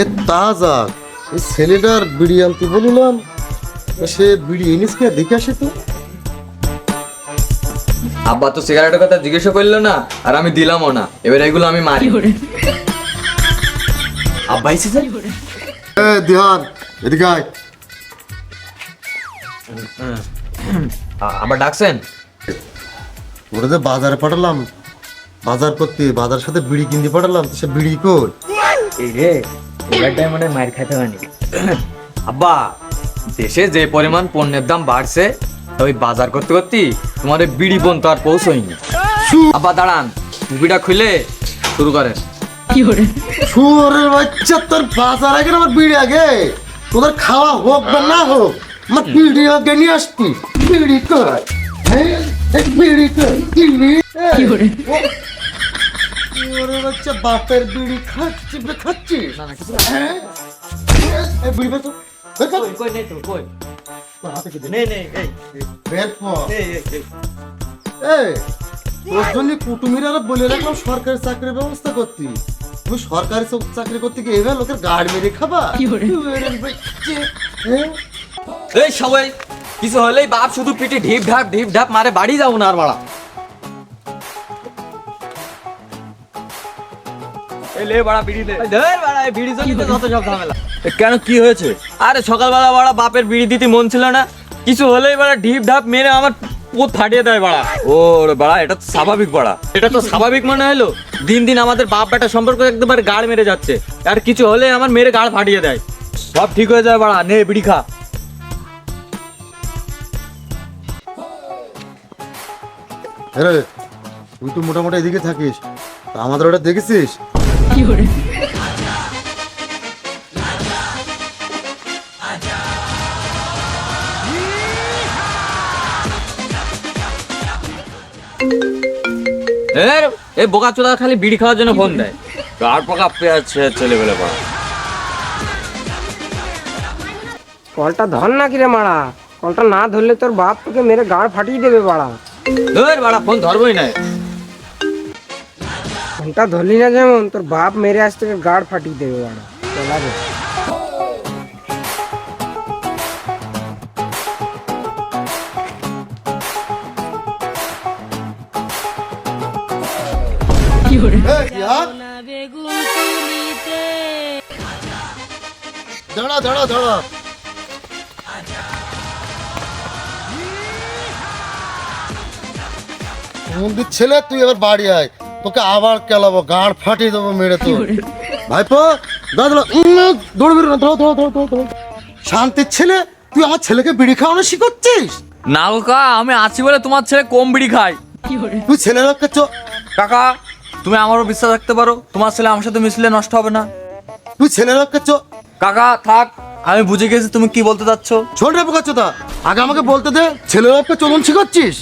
এ তা এই ছেলেটার বিড়ি আনতে বলিলাম তো সে বিড়ি এনেছে কে দেখে আসে তো। আব্বা তো সিগারেটের কথা জিজ্ঞাসা করল না আর আমি দিলামও না। এবার এগুলো আমি মারি। আব্বা এসেছে এ দিহান এদিকে আয়। আবার ডাকছেন? ওটা যে বাজারে পাঠালাম বাজার করতে বাজার সাথে বিড়ি কিনতে পাঠালাম সে বিড়ি কই? এবারটাই মানে মার খাইতে পারি আব্বা দেশে যে পরিমাণ পণ্যের দাম বাড়ছে ওই বাজার করতে করতে তোমার ওই বিড়ি বোন তো আর পৌঁছয়নি। আব্বা দাঁড়ান টুপিটা খুলে শুরু করেন। শুয়োরের বাচ্চা তোর বাজার আগে আমার বিড়ি আগে? তোদের খাওয়া হোক বা না হোক আমার বিড়ি আগে নিয়ে আসবি বিড়ি কর হ্যাঁ? বিড়ি কর বিড়ি শুয়োরের বাচ্চা বাপের বিড়ি খাচ্ছি বে খাচ্ছিস হ্যাঁ? এই বিড়ি বের কর, বের কর। কই নেই তো কই? তোর হাতে কি দে? নেই নেই এই। বের কর। এই এই, এই। তোর জন্য কুটুমিরা বলে রাখলাম সরকারি চাকরির ব্যবস্থা করতি। তুমি সরকারি চাকরি করতে গিয়ে এবার লোকের গাড় মেরে খাবা? হ্যাঁ? এই সবাই কিছু হলেই বাপ শুধু পিঠে ঢিপ ঢাপ ঢিপ ঢাপ মারে বাড়ি যাও না আর বাড়া। এই লে বাড়া বিড়ি দে। ধর বাড়া এই বিড়ি জন্য যত সব ঝামেলা। কেন কি হয়েছে? আরে সকালবেলা বাড়া বাপের বিড়ি দিতে মন ছিল না। কিছু হলেই বাড়া ঢিপ ঢাপ মেরে আমার পোত ফাটিয়ে দেয় বাড়া। ও বাড়া এটা তো স্বাভাবিক বাড়া। এটা তো স্বাভাবিক মনে হলো দিন দিন আমাদের বাপ বেটা সম্পর্ক একদমবার গাড় মেরে যাচ্ছে। আর কিছু হলে আমার মেরে গাড় ফাটিয়ে দেয়। সব ঠিক হয়ে যায় বাড়া নে বিড়ি খা। আরে তুই তো মোটামুটি এদিকে থাকিস। তা আমাদের ওটা দেখেছিস? এই বোকা চোদা খালি বিড়ি খাওয়ার জন্য ফোন দেয়। গাড় পাকা পেয়েছে ছেলেবেলে পড়া। কলটা ধর না কিরে মারা। কলটা না ধরলে তোর বাপ তোকে মেরে গাড় ফাটিয়ে দেবে বাড়া। ধর বাড়া ফোন ধরবই না। ফোনটা ধরলি না যেমন তোর বাপ মেরে আজ তোকে গাড় ফাটিয়ে দেবে বাড়া চলা রে এই, বিহার, দাঁড়া দাঁড়া দাঁড়া মন্দির ছেলে তুই এবার বাড়ি আয় তোকে আবার কেলাবো গাঁড় ফাটিয়ে দেবো মেরে তো ভাইপো দাদা দৌড় বেরো না। শান্তির ছেলে তুই আমার ছেলেকে বিড়ি খাওয়ানো শিখাচ্ছিস? না কাকা আমি আছি বলে তোমার ছেলে কম বিড়ি খায়। তুই ছেলের পক্ষে চ কাকা তুমি আমারও বিশ্বাস রাখতে পারো তোমার ছেলে আমার সাথে মিশলে নষ্ট হবে না। তুই ছেলের পক্ষে কাকা থাক আমি বুঝে গেছি তুমি কি বলতে চাচ্ছ। ছোট রে বোকাচ্ছোদা আগে আমাকে বলতে দে ছেলের পক্ষে চলন শিখাচ্ছিস।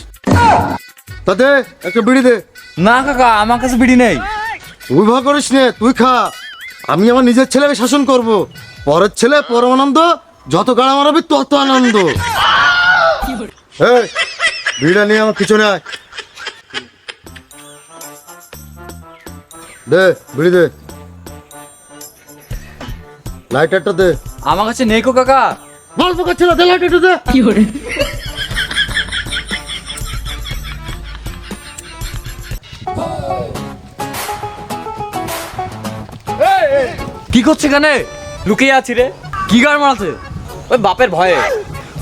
তা দে একটা বিড়ি দে। না কাকা আমার কাছে বিড়ি নেই। তুই ভয় করিস নে তুই খা। আমি আমার নিজের ছেলেকে শাসন করব। পরের ছেলে পরমানন্দ যত গাড়া মারাবি তত আনন্দ। এই, বিড়িটা নিয়ে আমার পিছনে আয়। দে বিড়ি দে। লাইটারটা দে। আমার কাছে নেই কো কাকা। গল্প করছিল দে লাইটারটা দে। কি করছে এখানে? লুকিয়ে আছি রে। কি গান মারাছে ওই বাপের ভয়ে।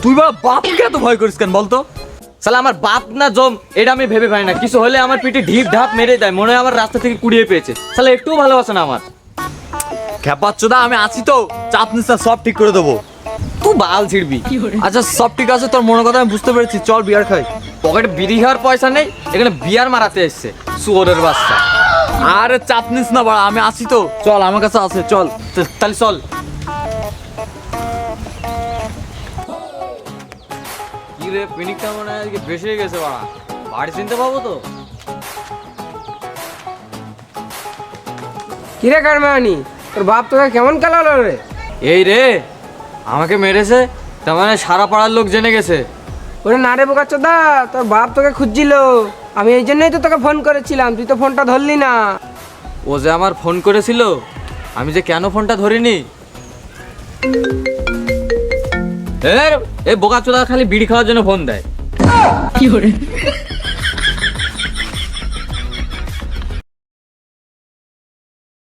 তুই বা বাপকে এত ভয় করিস কেন বলতো? সালা আমার বাপ না জম এটা আমি ভেবে পাই না। কিছু হলে আমার পিঠে ঢিপ ঢাপ মেরে দেয় মনে হয় আমার রাস্তা থেকে কুড়িয়ে পেয়েছে। সালা একটুও ভালোবাসে না আমার। খেপাচ্ছ খেপাচ্ছদা আমি আছি তো। চাপ নিস না, সব ঠিক করে দেবো। তুই বাল ছিড়বি। আচ্ছা সব ঠিক আছে তোর মনের কথা আমি বুঝতে পেরেছি। চল বিয়ার খাই। পকেটে বিড়ি খাওয়ার পয়সা নেই এখানে বিয়ার মারাতে এসছে শুয়োরের বাচ্চা। আরে চাপ নিস না বাড়া আমি আসি তো। চল আমার কাছে আছে চল। তাহলে চল। রে পিনিকটা মনে হয় আজকে বেশি হয়ে গেছে বাড়া। বাড়ি চিনতে পাবো তো। কিরে কারমানি তোর বাপ তোকে কেমন খেলালো রে? এই রে আমাকে মেরেছে তার মানে সারা পাড়ার লোক জেনে গেছে। ওরে না রে বোকাচ্চোদা তোর বাপ তোকে খুঁজছিল। আমি এই জন্যই তো তোকে ফোন করেছিলাম তুই তো ফোনটা ধরলি না। ও যে আমার ফোন করেছিল আমি যে কেন ফোনটা ধরিনি? এ বোকা চোদা খালি বিড়ি খাওয়ার জন্য ফোন দেয়। কি করে